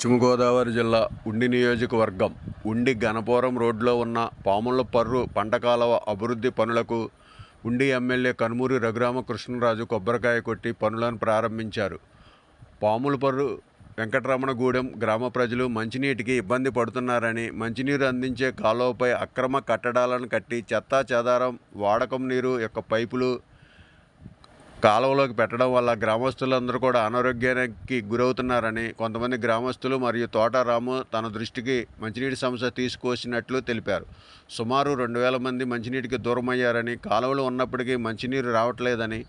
పశ్చిమ గోదావరి జిల్లా ఉండి నియోజకవర్గం ఉండి గణపురం రోడ్లో ఉన్న పాముల పర్రు పంట కాలువ అభివృద్ధి పనులకు ఉండి ఎమ్మెల్యే కనుమూరి రఘురామకృష్ణరాజు కొబ్బరికాయ కొట్టి పనులను ప్రారంభించారు. పాముల పర్రు వెంకటరమణగూడెం గ్రామ ప్రజలు మంచినీటికి ఇబ్బంది పడుతున్నారని మంచినీరు అందించే కాలువపై అక్రమ కట్టడాలను కట్టి చెత్తా చెదారం వాడకం నీరు యొక్క పైపులు కాలువలోకి పెట్టడం వల్ల గ్రామస్తులందరూ కూడా అనారోగ్యానికి గురవుతున్నారని కొంతమంది గ్రామస్తులు మరియు తోటారాము తన దృష్టికి మంచినీటి సమస్య తీసుకొచ్చినట్లు తెలిపారు. సుమారు రెండు వేల మంది మంచినీటికి దూరమయ్యారని కాలువలు ఉన్నప్పటికీ మంచినీరు రావట్లేదని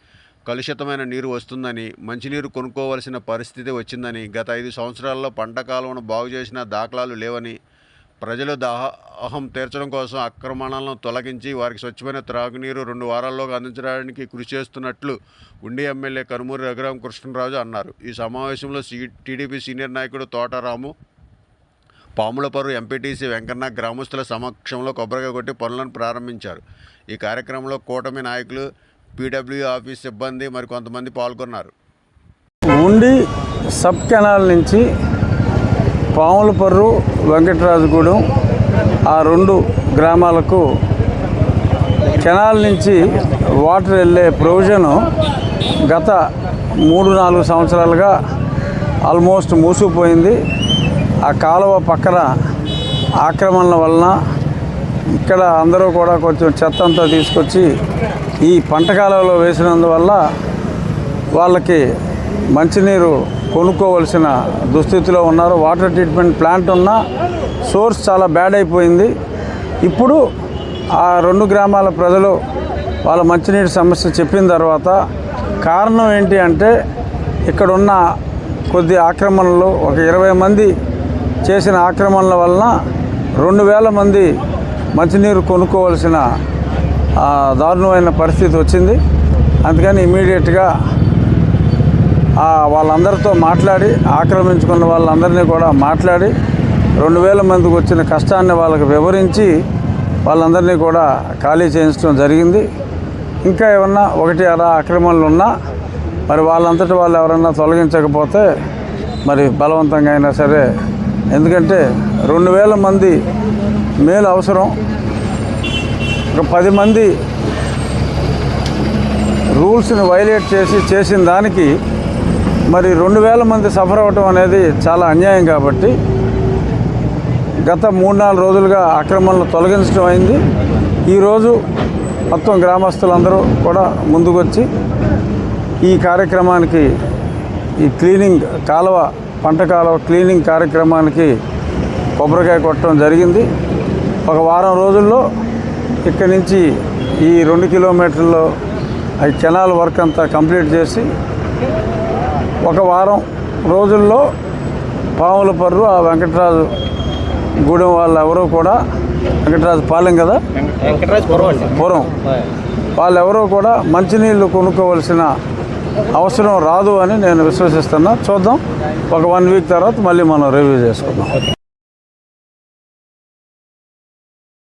కలుషితమైన నీరు వస్తుందని మంచినీరు కొనుక్కోవలసిన పరిస్థితి వచ్చిందని గత ఐదు సంవత్సరాల్లో పంట కాలువను బాగు చేసిన దాఖలాలు లేవని ప్రజలు దాహం తీర్చడం కోసం ఆక్రమణలను తొలగించి వారికి స్వచ్ఛమైన త్రాగునీరు రెండు వారాల్లోగా అందించడానికి కృషి చేస్తున్నట్లు ఉండి ఎమ్మెల్యే కనుమూరి రఘురామ కృష్ణరాజు అన్నారు. ఈ సమావేశంలో సీ టీడీపీ సీనియర్ నాయకుడు తోటరాము పాములపరు ఎంపీటీసీ వెంకన్న గ్రామస్తుల సమక్షంలో కొబ్బరికాయ కొట్టి పనులను ప్రారంభించారు. ఈ కార్యక్రమంలో కూటమి నాయకులు పీడబ్ల్యూ ఆఫీస్ సిబ్బంది మరి కొంతమంది పాల్గొన్నారు. ఉండి సబ్ కెనాల్ నుంచి పాములపర్రు వెంకటరాజుగూడెం ఆ రెండు గ్రామాలకు కెనాల్ నుంచి వాటర్ వెళ్ళే ప్రొవిజను గత మూడు నాలుగు సంవత్సరాలుగా ఆల్మోస్ట్ మూసుకుపోయింది. ఆ కాలువ పక్కన ఆక్రమణల వలన ఇక్కడ అందరూ కూడా కొంచెం చెత్త అంతా తీసుకొచ్చి ఈ పంట కాలువలో వేసినందువల్ల వాళ్ళకి మంచినీరు కొనుక్కోవలసిన దుస్థితిలో ఉన్నారు. వాటర్ ట్రీట్మెంట్ ప్లాంట్ ఉన్న సోర్స్ చాలా బ్యాడ్ అయిపోయింది. ఇప్పుడు ఆ రెండు గ్రామాల ప్రజలు వాళ్ళ మంచినీటి సమస్య చెప్పిన తర్వాత కారణం ఏంటి అంటే ఇక్కడున్న కొద్ది ఆక్రమణలు ఒక ఇరవై మంది చేసిన ఆక్రమణల వలన రెండు వేల మంది మంచినీరు కొనుక్కోవలసిన దారుణమైన పరిస్థితి వచ్చింది. అందుకని ఇమీడియట్గా వాళ్ళందరితో మాట్లాడి ఆక్రమించుకున్న వాళ్ళందరినీ కూడా మాట్లాడి రెండు వేల మందికి వచ్చిన కష్టాన్ని వాళ్ళకి వివరించి వాళ్ళందరినీ కూడా ఖాళీ చేయించడం జరిగింది. ఇంకా ఏమన్నా ఒకటి అలా ఆక్రమణలు ఉన్నా మరి వాళ్ళంతటి వాళ్ళు ఎవరన్నా తొలగించకపోతే మరి బలవంతంగా అయినా సరే ఎందుకంటే రెండు వేల మంది మేలు అవసరం. ఒక పది మంది రూల్స్ని వైలేట్ చేసి చేసిన దానికి మరి రెండు వేల మంది సఫర్ అవ్వటం అనేది చాలా అన్యాయం కాబట్టి గత మూడు నాలుగు రోజులుగా ఆక్రమణలు తొలగించడం అయింది. ఈరోజు మొత్తం గ్రామస్తులందరూ కూడా ముందుకొచ్చి ఈ కార్యక్రమానికి ఈ క్లీనింగ్ కాలువ పంట కాలువ క్లీనింగ్ కార్యక్రమానికి కొబ్బరికాయ కొట్టడం జరిగింది. ఒక వారం రోజుల్లో ఇక్కడి నుంచి ఈ రెండు కిలోమీటర్లో ఈ కెనాల్ వర్క్ అంతా కంప్లీట్ చేసి ఒక వారం రోజుల్లో పాముల పర్రు ఆ వెంకటరాజు గూడెం వాళ్ళు ఎవరూ కూడా వెంకటరాజు పాలెం కదా? వెంకటరాజ్ పురం వాళ్ళెవరూ కూడా మంచినీళ్ళు కొనుక్కోవలసిన అవసరం రాదు అని నేను విశ్వసిస్తున్నా. చూద్దాం. ఒక వన్ వీక్ తర్వాత మళ్ళీ మనం రివ్యూ చేసుకుందాం.